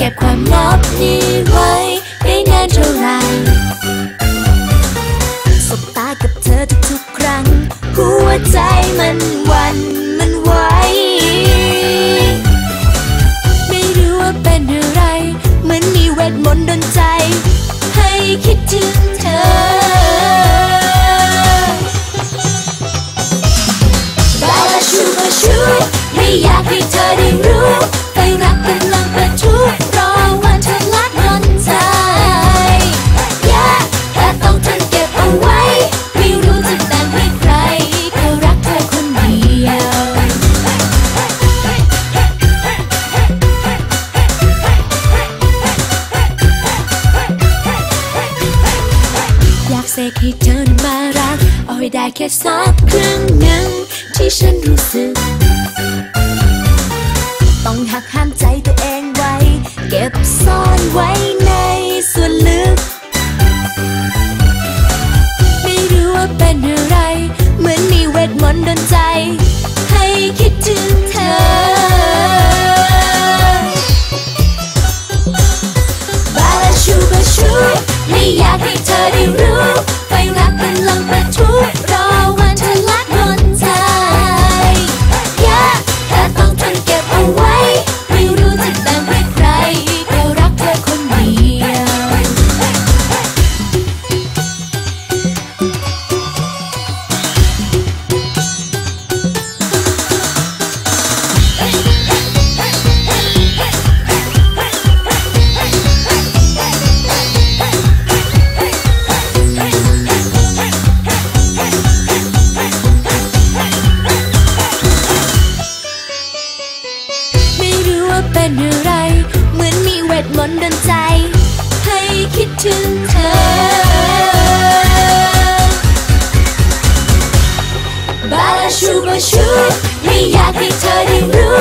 ก็บความลับนี้ไว้ได้นานเท่าไหร่สบตากับเธอทุกๆครั้ง หัวใจมันวันมันไหวไม่รู้ว่าเป็นอะไร เหมือนมีเวทมนต์ดนใจ ให้คิดถึงเธอบาลาชูบาชูไม่อยากให้เธอได้รู้ เสกให้เธอนั้นมารัก เอาให้ได้แค่สักครึ่งหนึ่งที่ฉันรู้สึก ต้องหักห้ามใจตัวเองไว้ เก็บซ่อนไว้ในส่วนลึก ไม่รู้ว่าเป็นอะไร เหมือนมีเวทมนต์ดนใจ ให้คิดถึงเธอบาลาชูบาชู อยากให้เธอได้รู้ไปรักกำลังปร เ็นอะไร เหมือนมีเวทมนต์ดนใจ ให้คิดถึงเธอ บาลาชูบาชู ไม่อยากให้เธอได้รู้